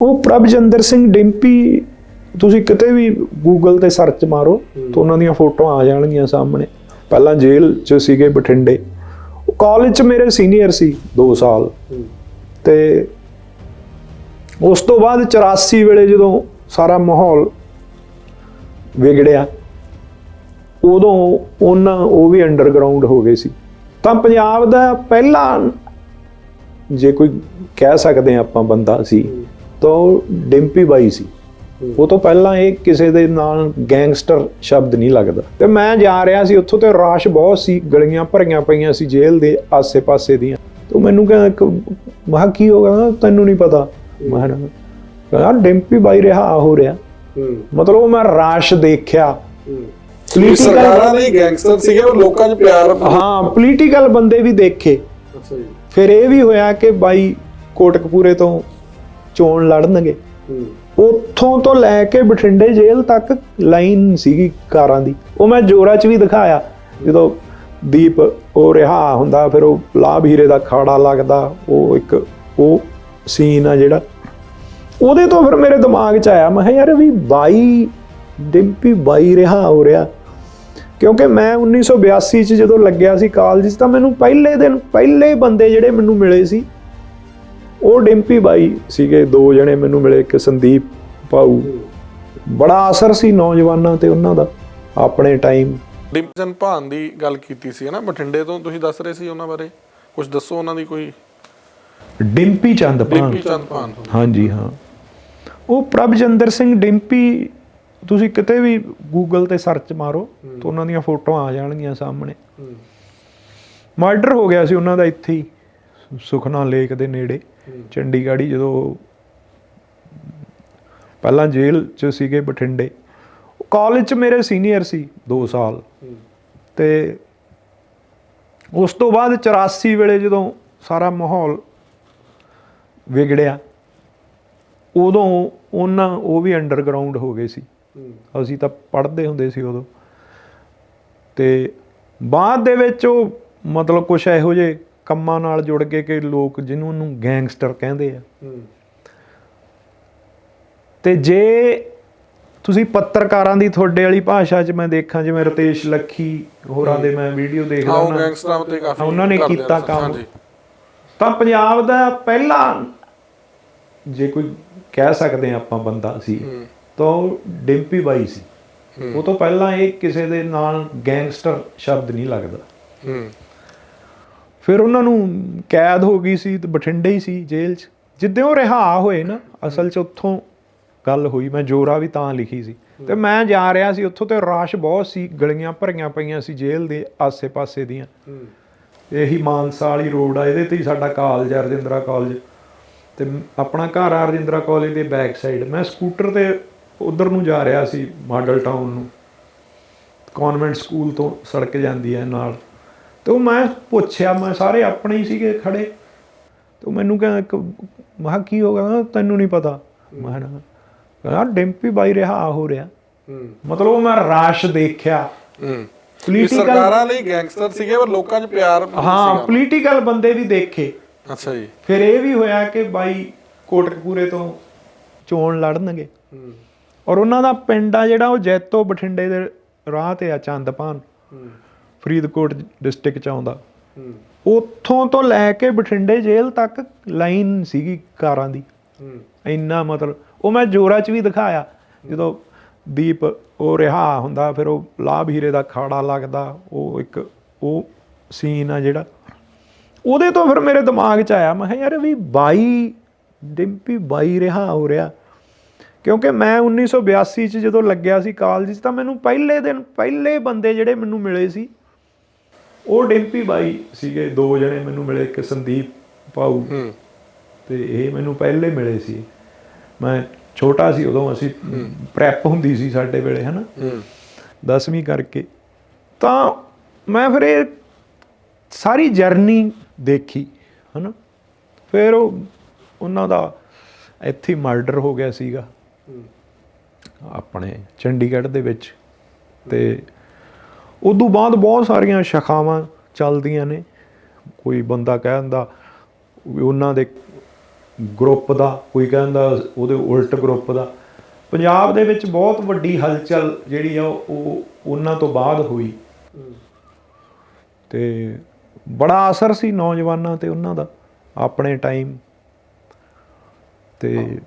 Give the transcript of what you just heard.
ਉਹ ਪ੍ਰਭਜਿੰਦਰ ਸਿੰਘ ਡਿੰਪੀ ਤੁਸੀਂ ਕਿਤੇ ਵੀ ਗੂਗਲ ਤੇ ਸਰਚ ਮਾਰੋ ਤਾਂ ਉਹਨਾਂ ਦੀਆਂ ਫੋਟੋਆਂ ਆ ਜਾਣਗੀਆਂ ਸਾਹਮਣੇ। ਪਹਿਲਾਂ ਜੇਲ੍ਹ 'ਚ ਸੀਗੇ ਬਠਿੰਡੇ। ਉਹ ਕਾਲਜ 'ਚ ਮੇਰੇ ਸੀਨੀਅਰ ਸੀ 2 ਸਾਲ। ਤੇ ਉਸ ਤੋਂ ਬਾਅਦ 84 ਵੇਲੇ ਜਦੋਂ ਸਾਰਾ ਮਾਹੌਲ ਵਿਗੜਿਆ ਉਦੋਂ ਉਹਨਾਂ ਉਹ ਵੀ ਅੰਡਰਗਰਾਉਂਡ ਹੋ ਗਏ ਸੀ। ਤਾਂ ਪੰਜਾਬ ਦਾ ਪਹਿਲਾ ਜੇ ਕੋਈ ਕਹਿ ਸਕਦੇ ਆ ਆਪਾਂ ਬੰਦਾ ਸੀ ਤਾਂ ਉਹ ਡਿੰਪੀ ਬਾਈ ਸੀ। ਉਹ ਤੋਂ ਪਹਿਲਾਂ ਇਹ ਕਿਸੇ ਦੇ ਨਾਲ ਗੈਂਗਸਟਰ ਸ਼ਬਦ ਨਹੀਂ ਲੱਗਦਾ। ਤੇ ਮੈਂ ਜਾ ਰਿਹਾ ਸੀ ਉੱਥੋਂ ਤੇ ਰਾਸ਼ ਬਹੁਤ ਸੀ ਗਲੀਆਂ ਭਰੀਆਂ ਪਈਆਂ ਸੀ ਜੇਲ੍ਹ ਦੇ ਆਸੇ-ਪਾਸੇ ਦੀਆਂ। ਤੇ ਮੈਨੂੰ ਕਹਿੰਦਾ ਇੱਕ ਮਾ ਕੀ ਹੋ ਗਿਆ? ਤੈਨੂੰ ਨਹੀਂ ਪਤਾ। ਮੈਂ ਕਿਹਾ, ਕਹਿੰਦਾ ਡਿੰਪੀ ਬਾਈ ਰਿਹਾ ਹੋ ਰਿਹਾ। ਮਤਲਬ ਉਹ ਮੈਂ ਰਾਸ਼ ਦੇਖਿਆ। ਸਰਕਾਰਾਂ ਲਈ ਗੈਂਗਸਟਰ ਸੀਗੇ ਉਹ ਲੋਕਾਂ 'ਚ ਪਿਆਰ ਹਾਂ ਪੋਲੀਟੀਕਲ ਬੰਦੇ ਵੀ ਦੇਖੇ। ਅੱਛਾ ਜੀ। ਫਿਰ ਇਹ ਵੀ ਹੋਇਆ ਕਿ ਬਾਈ ਕੋਟਕਪੂਰੇ ਤੋਂ ਚੋਣ ਲੜਨਗੇ। ਉੱਥੋਂ ਤੋਂ ਲੈ ਕੇ ਬਠਿੰਡੇ ਜੇਲ੍ਹ ਤੱਕ ਲਾਈਨ ਸੀਗੀ ਕਾਰਾਂ ਦੀ। ਉਹ ਮੈਂ ਜੋਰਾ 'ਚ ਵੀ ਦਿਖਾਇਆ। ਜਦੋਂ ਦੀਪ ਉਹ ਰਿਹਾ ਹੁੰਦਾ, ਫਿਰ ਉਹ ਲਾਭ ਹੀਰੇ ਦਾ ਖਾੜਾ ਲੱਗਦਾ, ਉਹ ਇੱਕ ਉਹ ਸੀਨ ਆ ਜਿਹੜਾ। ਉਹਦੇ ਤੋਂ ਫਿਰ ਮੇਰੇ ਦਿਮਾਗ 'ਚ ਆਇਆ, ਮੈਂ ਕਿਹਾ ਯਾਰ ਵੀ ਬਾਈ, ਡਿੰਪੀ ਬਾਈ ਰਿਹਾ ਹੋ ਰਿਹਾ। ਕਿਉਂਕਿ ਮੈਂ 1982 ਚ ਜਦੋਂ ਲੱਗਿਆ ਸੀ ਕਾਲਜ, ਤਾਂ ਮੈਨੂੰ ਪਹਿਲੇ ਦਿਨ, ਪਹਿਲੇ ਬੰਦੇ ਜਿਹੜੇ ਮੈਨੂੰ ਮਿਲੇ ਸੀ ਉਹ ਡਿੰਪੀ ਬਾਈ ਸੀਗੇ ਦੋ ਜਣੇ ਮੈਨੂੰ ਮਿਲੇ ਇੱਕ ਸੰਦੀਪ ਪਾਊ ਬੜਾ ਅਸਰ ਸੀ ਨੌਜਵਾਨਾਂ ਤੇ ਉਹਨਾਂ ਦਾ ਆਪਣੇ ਟਾਈਮ। ਡਿੰਪਜਨ ਭਾਨ ਦੀ ਗੱਲ ਕੀਤੀ ਸੀ ਨਾ ਬਠਿੰਡੇ ਤੋਂ ਤੁਸੀਂ ਦੱਸ ਰਹੇ ਸੀ ਉਹਨਾਂ ਬਾਰੇ? ਕੁਝ ਦੱਸੋ ਉਹਨਾਂ ਦੀ ਕੋਈ? ਡਿੰਪੀ ਚੰਦ ਭਾਨ। ਡਿੰਪੀ ਚੰਦ ਭਾਨ। ਹਾਂਜੀ ਹਾਂ। ਉਹ ਪ੍ਰਭਜਿੰਦਰ ਸਿੰਘ ਡਿੰਪੀ ਤੁਸੀਂ ਕਿਤੇ ਵੀ ਗੂਗਲ ਤੇ ਸਰਚ ਮਾਰੋ ਤਾਂ ਉਹਨਾਂ ਦੀਆਂ ਫੋਟੋਆਂ ਆ ਜਾਣਗੀਆਂ ਸਾਹਮਣੇ। ਮਰਡਰ ਹੋ ਗਿਆ ਸੀ ਉਹਨਾਂ ਦਾ ਇੱਥੇ ਹੀ ਸੁਖਨਾ ਲੇਕ ਦੇ ਨੇੜੇ। ਚੰਡੀਗੜ੍ਹ ਹੀ ਜਦੋਂ ਪਹਿਲਾਂ ਜੇਲ੍ਹ 'ਚ ਸੀਗੇ ਬਠਿੰਡੇ ਕਾਲਜ 'ਚ ਮੇਰੇ ਸੀਨੀਅਰ ਸੀ 2 ਸਾਲ। ਤੇ ਉਸ ਤੋਂ ਬਾਅਦ 84 ਵੇਲੇ ਜਦੋਂ ਸਾਰਾ ਮਾਹੌਲ ਵਿਗੜਿਆ ਉਦੋਂ ਉਹਨਾਂ ਉਹ ਵੀ ਅੰਡਰਗਰਾਉਂਡ ਹੋ ਗਏ ਸੀ। ਅਸੀਂ ਤਾਂ ਪੜ੍ਹਦੇ ਹੁੰਦੇ ਸੀ ਉਦੋਂ। ਤੇ ਬਾਅਦ ਦੇ ਵਿੱਚ ਉਹ ਮਤਲਬ ਕੁਝ ਇਹੋ ਜਿਹੇ ਕੰਮਾਂ ਨਾਲ ਜੁੜ ਗਏ ਕਿ ਲੋਕ ਜਿਹਨੂੰ ਨੂੰ ਗੈਂਗਸਟਰ ਕਹਿੰਦੇ ਆ। ਤੇ ਜੇ ਤੁਸੀਂ ਪੱਤਰਕਾਰਾਂ ਦੀ ਤੁਹਾਡੇ ਵਾਲੀ ਭਾਸ਼ਾ 'ਚ ਮੈਂ ਦੇਖਾਂ ਜਿਵੇਂ ਰਤੇਸ਼ ਲੱਖੀ ਹੋਰਾਂ ਦੇ ਮੈਂ ਵੀਡੀਓ ਦੇਖਦਾ ਹਾਂ ਉਹ ਉਹਨਾਂ- ਗੈਂਗਸਟਰਾਂ ਤੇ ਕਾਫੀ ਉਹਨਾਂ ਨੇ ਕੀਤਾ ਕੰਮ। ਹਾਂਜੀ। ਤਾਂ ਪੰਜਾਬ ਦਾ ਪਹਿਲਾ ਜੇ ਕੋਈ ਕਹਿ ਸਕਦੇ ਆ ਆਪਾਂ ਬੰਦਾ ਸੀ ਤਾਂ ਉਹ ਡਿੰਪੀ ਬਾਈ ਸੀ। ਉਹ ਤੋਂ ਪਹਿਲਾਂ ਇਹ ਕਿਸੇ ਦੇ ਨਾਲ ਗੈਂਗਸਟਰ ਸ਼ਬਦ ਨਹੀਂ ਲੱਗਦਾ। ਹੂੰ। ਫਿਰ ਉਹਨਾਂ ਨੂੰ ਕੈਦ ਹੋ ਗਈ ਸੀ ਤੇ ਬਠਿੰਡੇ ਹੀ ਸੀ ਜੇਲ੍ਹ 'ਚ। ਜਿੱਦਾਂ ਉਹ ਰਿਹਾ ਹੋਏ ਨਾ ਅਸਲ 'ਚ ਉੱਥੋਂ ਗੱਲ ਹੋਈ ਮੈਂ ਜੋਰਾ ਵੀ ਤਾਂ ਲਿਖੀ ਸੀ। ਤੇ ਮੈਂ ਜਾ ਰਿਹਾ ਸੀ ਉੱਥੋਂ ਤੇ ਰਾਸ਼ ਬਹੁਤ ਸੀ ਗਲੀਆਂ ਭਰੀਆਂ ਪਈਆਂ ਸੀ ਜੇਲ੍ਹ ਦੇ ਆਸੇ-ਪਾਸੇ ਦੀਆਂ। ਇਹੀ ਮਾਨਸਾ ਵਾਲੀ ਰੋਡ ਆ ਇਹਦੇ ਤੇ ਹੀ ਸਾਡਾ ਕਾਲਜ ਆ ਰਜਿੰਦਰਾ ਕਾਲਜ। ਤੇ ਆਪਣਾ ਘਰ ਆ ਰਜਿੰਦਰਾ ਕਾਲਜ ਦੇ ਬੈਕ ਸਾਈਡ। ਮੈਂ ਸਕੂਟਰ ਤੇ ਉਧਰ ਨੂੰ ਜਾ ਰਿਹਾ ਸੀ ਮਾਡਲ ਟਾਊਨ ਨੂੰ। ਕਨਵੈਂਟ ਸਕੂਲ ਤੋਂ ਸੜਕ ਜਾਂਦੀ ਹੈ ਨਾਲ। ਤੇ ਉਹ ਮੈਂ ਪੁੱਛਿਆ ਮੈਂ ਸਾਰੇ ਆਪਣੇ ਹੀ ਸੀਗੇ ਖੜੇ। ਤੇ ਮੈਨੂੰ ਕਹਿੰਦਾ ਇੱਕ ਮੈਂ ਕਿਹਾ ਕੀ ਹੋ ਗਿਆ? ਤੈਨੂੰ ਨਹੀਂ ਪਤਾ। ਮੈਂ ਕਿਹਾ ਕਹਿੰਦਾ ਡਿੰਪੀ ਬਾਈ ਰਿਹਾ ਹੋ ਰਿਹਾ। ਮਤਲਬ ਉਹ ਮੈਂ ਰਾਸ਼ ਦੇਖਿਆ। ਪੋਲੀਟੀਕਲ ਸਰਕਾਰਾਂ ਲਈ ਗੈਂਗਸਟਰ ਸੀਗੇ ਉਹ ਲੋਕਾਂ 'ਚ ਪਿਆਰ ਹਾਂ ਪੋਲੀਟੀਕਲ ਬੰਦੇ ਵੀ ਦੇਖੇ। ਅੱਛਾ ਜੀ। ਫਿਰ ਇਹ ਵੀ ਹੋਇਆ ਕਿ ਬਾਈ ਕੋਟਕਪੂਰੇ ਤੋਂ ਚੋਣ ਲੜਨਗੇ। ਔਰ ਉਹਨਾਂ ਦਾ ਪਿੰਡ ਆ ਜਿਹੜਾ ਉਹ ਜੈਤੋ ਬਠਿੰਡੇ ਦੇ ਰਾਹ ਤੇ ਆ ਚੰਦਪਾਨ। ਫਰੀਦਕੋਟ ਡਿਸਟ੍ਰਿਕਟ ਚ ਆਉਂਦਾ। ਉੱਥੋਂ ਤੋਂ ਲੈ ਕੇ ਬਠਿੰਡੇ ਜੇਲ੍ਹ ਤੱਕ ਲਾਈਨ ਸੀਗੀ ਕਾਰਾਂ ਦੀ। ਇੰਨਾ ਮਤਲਬ ਉਹ ਮੈਂ ਜੋਰਾ 'ਚ ਵੀ ਦਿਖਾਇਆ। ਜਦੋਂ ਦੀਪ ਉਹ ਰਿਹਾ ਹੁੰਦਾ ਫਿਰ ਉਹ ਲਾਭ ਹੀਰੇ ਦਾ ਖਾੜਾ ਲੱਗਦਾ ਉਹ ਇੱਕ ਉਹ ਸੀਨ ਆ ਜਿਹੜਾ। ਉਹਦੇ ਤੋਂ ਫਿਰ ਮੇਰੇ ਦਿਮਾਗ 'ਚ ਆਇਆ ਮੈਂ ਕਿਹਾ ਯਾਰ ਵੀ ਬਾਈ ਡਿੰਪੀ ਬਾਈ ਰਿਹਾ ਹੋ ਰਿਹਾ। ਕਿਉਂਕਿ ਮੈਂ 1982 ਚ ਜਦੋਂ ਲੱਗਿਆ ਸੀ ਕਾਲਜ 'ਚ ਤਾਂ ਮੈਨੂੰ ਪਹਿਲੇ ਦਿਨ ਪਹਿਲੇ ਬੰਦੇ ਜਿਹੜੇ ਮੈਨੂੰ ਮਿਲੇ ਸੀ ਉਹ ਡਿੰਪੀ ਬਾਈ ਸੀਗੇ ਦੋ ਜਣੇ ਮੈਨੂੰ ਮਿਲੇ ਇੱਕ ਸੰਦੀਪ ਹੂੰ। ਤੇ ਇਹ ਮੈਨੂੰ ਪਹਿਲੇ ਮਿਲੇ ਸੀ। ਮੈਂ ਛੋਟਾ ਸੀ ਉਦੋਂ ਅਸੀਂ ਪ੍ਰੈਪ ਹੁੰਦੀ ਸੀ ਸਾਡੇ ਵੇਲੇ ਹਨਾ? ਹੂੰ। 10ਵੀਂ ਕਰਕੇ। ਤਾਂ ਮੈਂ ਫਿਰ ਇਹ ਸਾਰੀ ਜਰਨੀ ਦੇਖੀ ਹਨਾ? ਫਿਰ ਉਹ ਉਹਨਾਂ ਦਾ ਇੱਥੇ ਮਰਡਰ ਹੋ ਗਿਆ ਸੀਗਾ। ਆਪਣੇ ਚੰਡੀਗੜ੍ਹ ਦੇ ਵਿੱਚ। ਤੇ ਉਦੋਂ ਬਾਅਦ ਬਹੁਤ ਸਾਰੀਆਂ ਸ਼ਾਖਾਵਾਂ ਚੱਲਦੀਆਂ ਨੇ। ਕੋਈ ਬੰਦਾ ਕਹਿ ਦਿੰਦਾ ਉਹਨਾਂ ਦੇ ਗਰੁੱਪ ਦਾ, ਕੋਈ ਕਹਿੰਦਾ ਉਹਦੇ ਉਲਟ ਗਰੁੱਪ ਦਾ। ਪੰਜਾਬ ਦੇ ਵਿੱਚ ਬਹੁਤ ਵੱਡੀ ਹਲਚਲ ਜਿਹੜੀ ਆ, ਉਹ ਉਹਨਾਂ ਤੋਂ ਬਾਅਦ ਹੋਈ। ਤੇ ਬੜਾ ਅਸਰ ਸੀ ਨੌਜਵਾਨਾਂ ਤੇ ਉਹਨਾਂ ਦਾ, ਆਪਣੇ ਟਾਈਮ ਤੇ